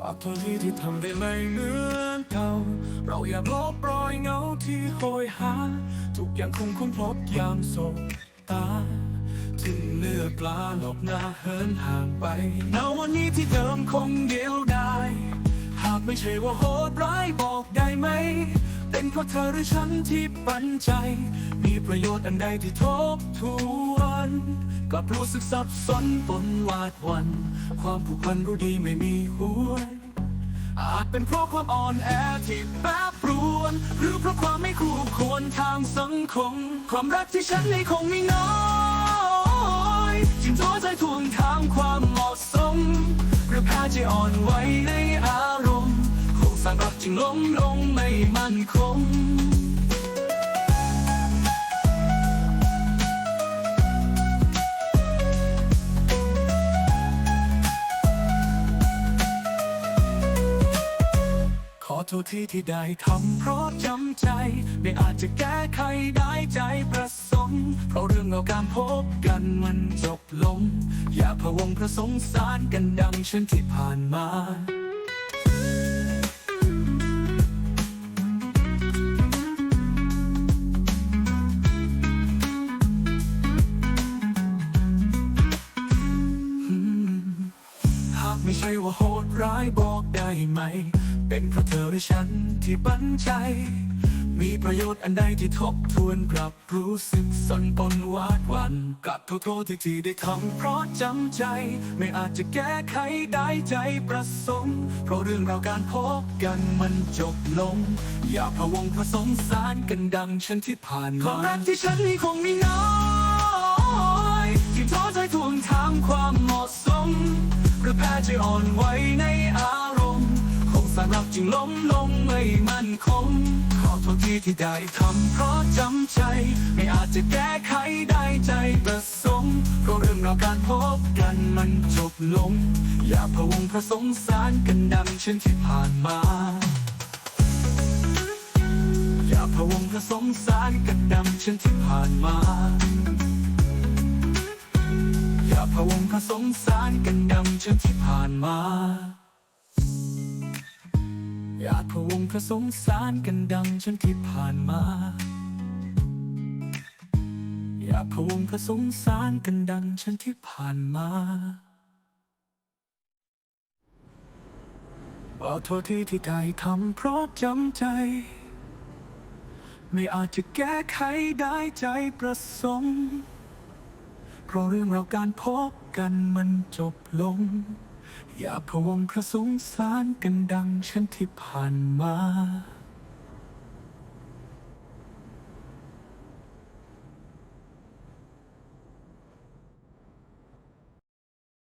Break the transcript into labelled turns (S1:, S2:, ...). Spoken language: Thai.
S1: ขอโทนที่ที่ทำได้ไม่เหมือนเก่า เราอย่าลบรอยเงาที่โหยหา ทุกอย่างคงคงพบยามสบตาถึงเลือกปลาหลบหน้าเหินห่างไปเงาวันนี้ที่เดิมคงเดียวได้ หากไม่ใช่ว่าโหดร้ายบอกได้ไหม เป็นเพราะเธอหรือฉันที่ปันใจ มีประโยชน์อันใดที่ทบทวนกับรู้สึกสับสนปนวาดวัน ความผูกพันรู้ดีไม่มีหวนอาจเป็นเพราะความอ่อนแอที่แปรปรวน หรือเพราะความไม่คู่ควรทางสังคม ความรักที่ฉันให้คงมีน้อยจึงท้อใจทวงทางความเหมาะสมหรือแพ้ใจอ่อนไหวในอารางรักจึงล้มลงไม่มั่นคงขอโทษที่ที่ได้ทำเพราะจำใจ ไม่อาจจะแก้ไขได้ใจประสงค์เพราะเรื่องเราการพบกันมันจบลง อย่าพะวงประสงสารกันดังเช่นที่ผ่านมา ไม่ใช่ว่าโหดร้ายบอกได้ไหม เป็นเพราะเธอหรือฉันที่ปันใจ มีประโยชน์อันใดที่ทบทวนกลับรู้สึกสนปนวาดวันกลับโทษโทษที่ที่ได้ทำเพราะจำใจ ไม่อาจจะแก้ไขได้ใจประสงค์เพราะเรื่องราวการพบกันมันจบลง อย่าพะวงผสมสารกันดังฉันที่ผ่านมาความรักที่ฉันมีคงมีน้อยที่ท้อใจทวงถามความเหมาะสม หรือแพ้ใจอ่อนไหวในอารมณ์คงสารรักจึงล้มลงไม่มั่นคง ขอโทษที่ที่ได้ทำเพราะจำใจ ไม่อาจจะแก้ไขได้ใจประสงค์เพราะเรื่องราวการพบกันมันจบลง อย่าพะวงผสมสารกันดังเช่นที่ผ่านมาอย่าพะวงผสมสารกันดังเช่นที่ผ่านมา พะวงสารกันดังเช่นที่ผ่านมาอย่าพะวงผสมสารกันดังเช่นที่ผ่านมาอย่าพะวงผสมสารกันดังเช่นที่ผ่านมาขอโทษที่ที่ได้ทำเพราะจำใจ ไม่อาจจะแก้ไขได้ใจประสงค์ เพราะเรื่องราวการพบกันมันจบลง อย่าพะวงพระสงสารกันดังฉันที่ผ่านมา